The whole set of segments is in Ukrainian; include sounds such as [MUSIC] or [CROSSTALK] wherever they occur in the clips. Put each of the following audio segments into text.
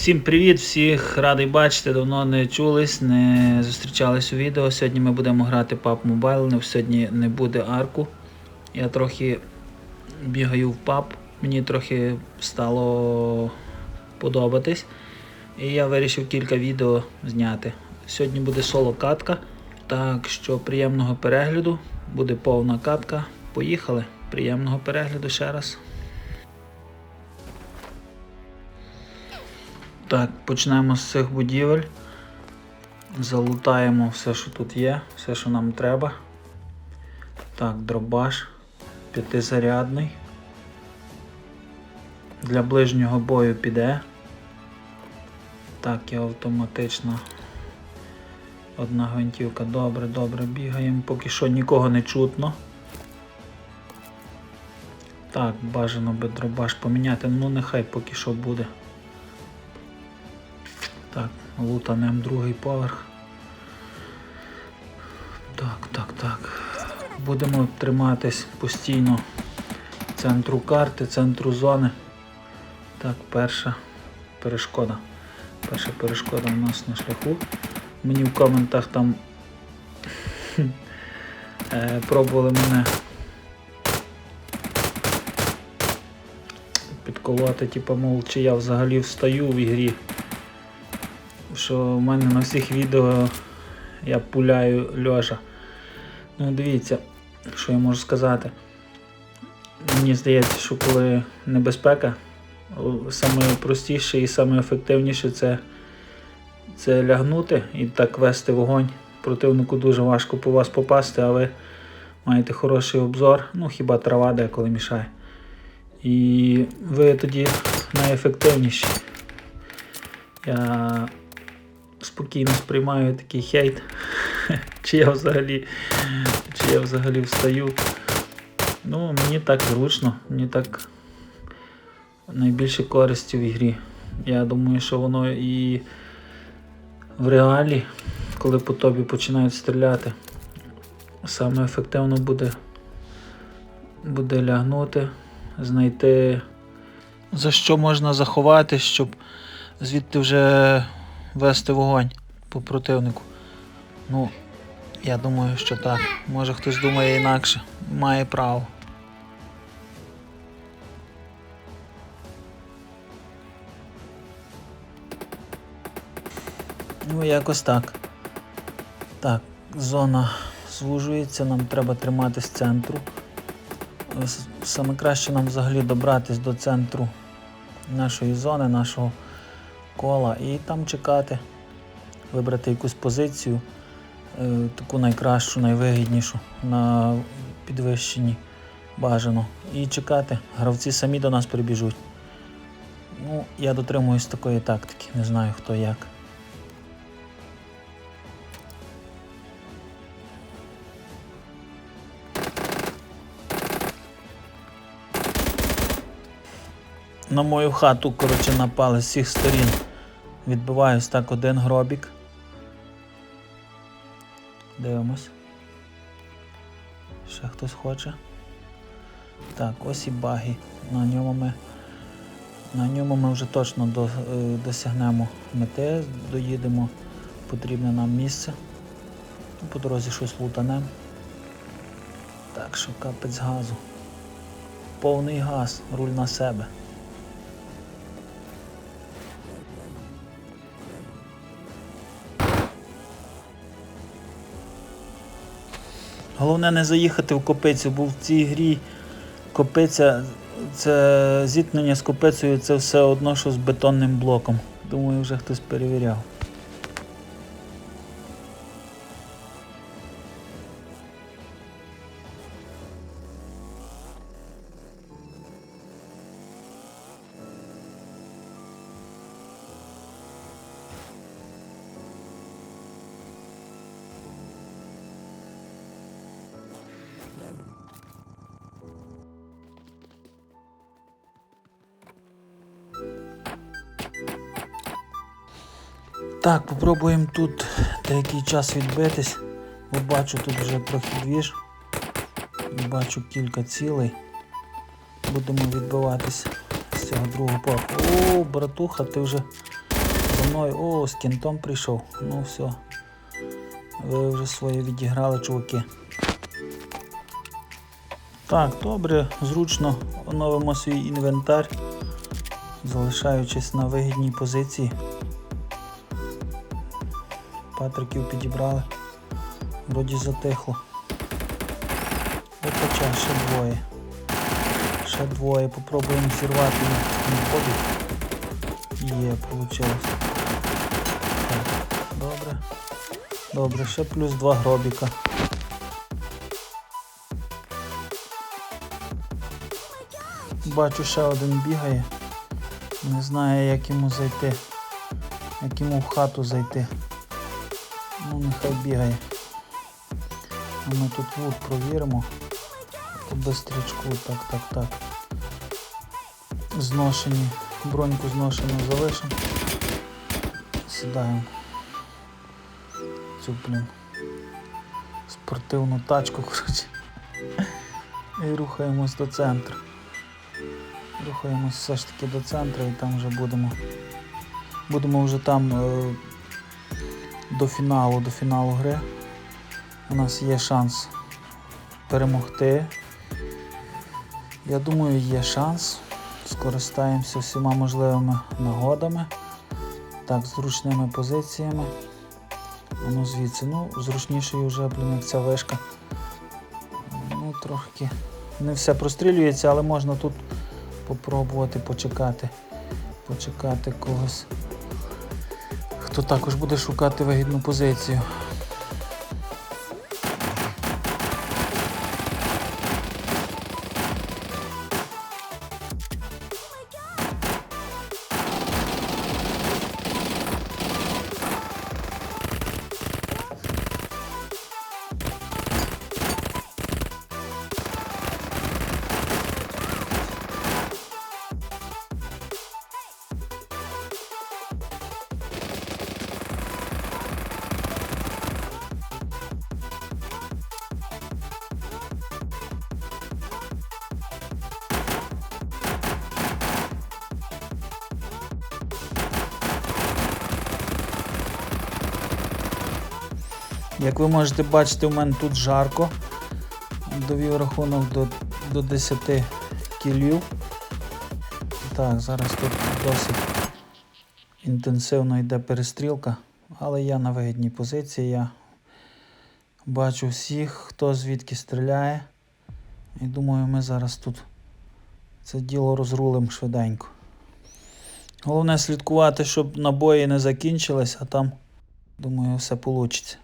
Всім привіт, всіх радий бачити. Давно не чулись, не зустрічались у відео. Сьогодні ми будемо грати PUBG Mobile. Сьогодні не буде арку. Я трохи бігаю в PUBG. Мені трохи стало подобатись. І я вирішив кілька відео зняти. Сьогодні буде соло катка. Так що приємного перегляду. Буде повна катка. Поїхали. Приємного перегляду ще раз. Так, почнемо з цих будівель. Залутаємо все, що тут є, все, що нам треба. Так, дробаш п'ятизарядний. Для ближнього бою піде. Так, і автоматично. Одна гвинтівка. Добре, добре, бігаємо. Поки що нікого не чутно. Так, бажано би дробаш поміняти. Ну нехай поки що буде. Так, лутанем другий поверх. Так, так, так. Будемо триматись постійно центру карти, центру зони. Так, перша перешкода. Перша перешкода у нас на шляху. Мені в коментах там [LAUGHS] е, пробували мене підколоти, типу, мов, чи я взагалі встаю в ігрі що в мене на всіх відео я пуляю льожа. Ну дивіться, що я можу сказати. Мені здається, що коли небезпека, саме простіше і саме ефективніше це, це лягнути і так вести вогонь. Противнику дуже важко по вас попасти, а ви маєте хороший обзор, ну хіба трава деколи мішає. І ви тоді найефективніші. Я спокійно сприймаю такий хейт, [LAUGHS] чи я взагалі, чи я взагалі встаю. Ну, мені так зручно, мені так найбільше користі в ігрі. Я думаю, що воно і в реалі, коли по тобі починають стріляти, саме ефективно буде, буде лягнути, знайти за що можна заховати, щоб звідти вже вести вогонь по противнику. Ну, я думаю, що так. Може хтось думає інакше. Має право. Ну, якось так. Так, зона звужується, нам треба триматись центру. Саме краще нам взагалі добратись до центру нашої зони, нашого кола і там чекати, вибрати якусь позицію, е, таку найкращу, найвигіднішу на підвищенні бажано. І чекати. Гравці самі до нас прибіжуть. Ну, я дотримуюсь такої тактики, не знаю хто як. На мою хату, коротше, напали з всіх сторін. Відбиваюсь так один гробік. Дивимось. Ще хтось хоче. Так, ось і баги. На ньому ми, на ньому ми вже точно до, е, досягнемо мети, доїдемо потрібне нам місце. Ну, По дорозі щось лутанем. Так що капець газу. Повний газ, руль на себе. Головне не заїхати в копицю, бо в цій грі копиця, це зіткнення з копицею це все одно, що з бетонним блоком. Думаю, вже хтось перевіряв. Так, попробуємо тут деякий час відбитись. Бо бачу тут вже трохи двіж. Бачу кілька цілей. Будемо відбиватись з цього другого поверху. О, братуха, ти вже за мною. О, з кінтом прийшов. Ну все. Ви вже своє відіграли, чуваки. Так, добре, зручно оновимо свій інвентар, залишаючись на вигідній позиції. Патриків підібрали. Вроді затихло. Хоча ще двоє. Ще двоє. Попробуємо зірвати. Не. Є, вийшло. Добре. Добре, ще плюс два гробіка. Бачу, ще один бігає. Не знаю, як йому зайти. Як йому в хату зайти. Ну, нехай бігає. А ми тут вуд провіримо. Бистрячку, так, так, так. Зношені. Броньку зношену залишимо. Сідаємо. Цю, блін. Спортивну тачку, [LAUGHS] коротше. І рухаємось до центру. Рухаємось все ж таки до центру і там вже будемо. Будемо вже там е, до фіналу, до фіналу гри. У нас є шанс перемогти. Я думаю, є шанс. Скористаємося всіма можливими нагодами. Так, зручними позиціями. Ну звідси, ну, зручніший вже, блін, як ця вишка. Ну, трохи не все прострілюється, але можна тут попробувати почекати. Почекати когось. Хто також буде шукати вигідну позицію. Як ви можете бачити, у мене тут жарко. Довів рахунок до, до 10 кілів. Так, зараз тут досить інтенсивно йде перестрілка, але я на вигідній позиції. Я бачу всіх, хто звідки стріляє. І думаю, ми зараз тут це діло розрулимо швиденько. Головне слідкувати, щоб набої не закінчились, а там, думаю, все вийде.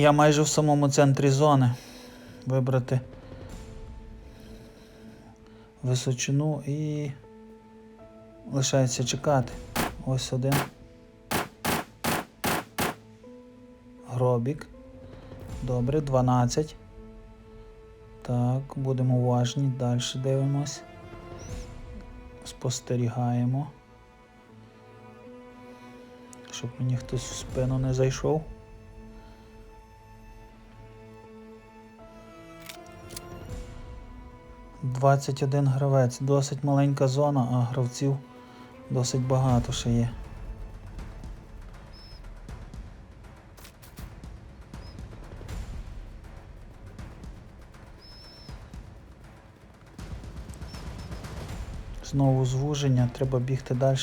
Я майже в самому центрі зони. Вибрати височину і лишається чекати. Ось один. Гробік. Добре, 12. Так, будемо уважні. Далі дивимось. Спостерігаємо. Щоб мені хтось в спину не зайшов. 21 гравець. Досить маленька зона, а гравців досить багато ще є. Знову звуження, треба бігти далі,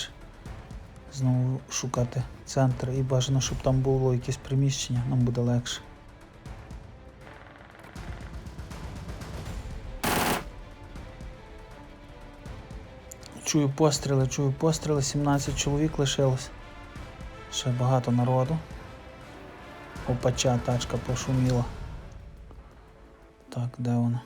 знову шукати центр і бажано, щоб там було якесь приміщення, нам буде легше. Чую постріли, чую постріли, 17 чоловік лишилось. Ще багато народу. Опача тачка пошуміла. Так, де вона?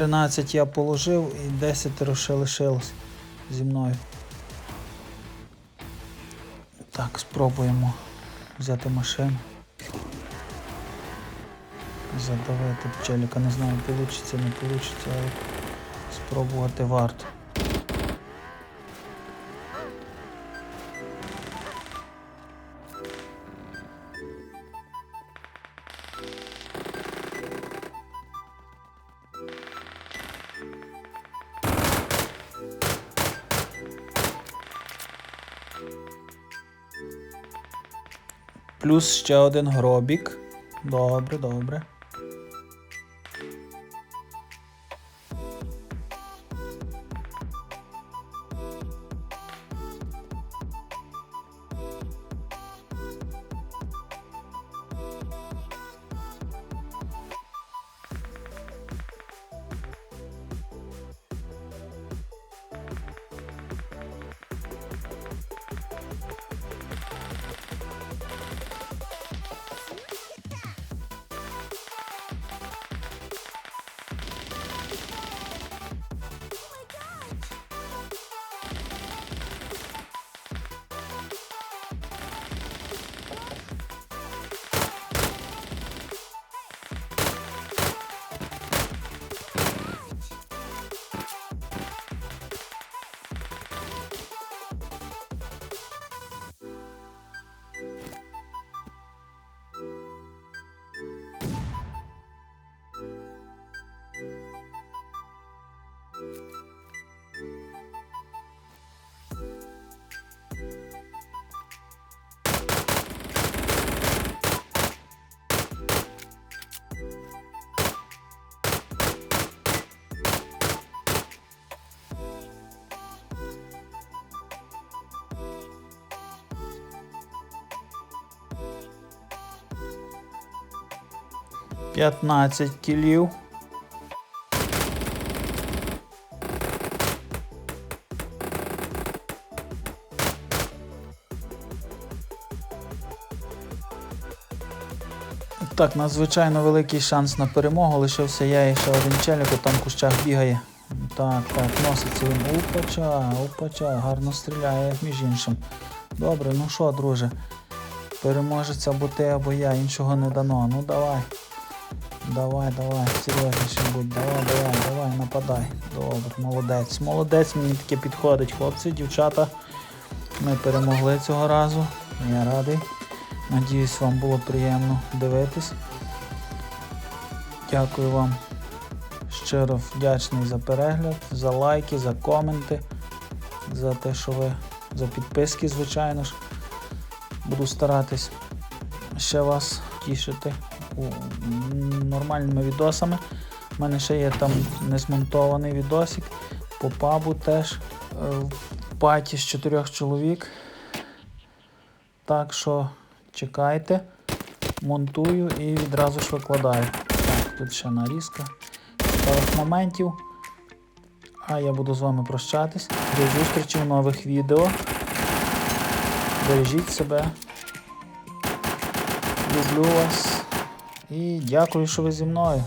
Тринадцять я положив і 10 ще лишилось зі мною. Так, спробуємо взяти машину. Задавати пчеліка, не знаю, вийде, не вийде, але спробувати варто. Плюс ще один гробік. Добре, добре. П'ятнадцять кілів. Так, надзвичайно великий шанс на перемогу. Лишився я і ще один челік, там в кущах бігає. Так, так, носиться він. Опача, опача, гарно стріляє, між іншим. Добре, ну що, друже? Переможець або ти, або я, іншого не дано. Ну давай. Давай, давай, серйозніше будь, давай, давай, давай, нападай. Добре, молодець. Молодець, мені таке підходить, хлопці, дівчата. Ми перемогли цього разу. Я радий. Надіюсь, вам було приємно дивитись. Дякую вам щиро вдячний за перегляд, за лайки, за коменти, за те, що ви за підписки, звичайно ж. Буду старатись ще вас тішити нормальними відосами. У мене ще є там незмонтований відосик. По пабу теж е, в паті з чотирьох чоловік. Так що чекайте, монтую і відразу ж викладаю. Так, тут ще нарізка цікавих моментів. А я буду з вами прощатись. До зустрічі в нових відео. Бережіть себе. Люблю вас. І дякую, що ви зі мною.